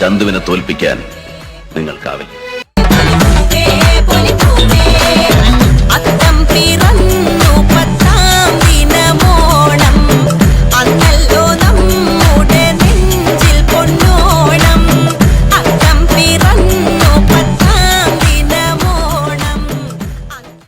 ചന്തുവിനെ തോൽപ്പിക്കാൻ നിങ്ങൾക്കാവില്ല.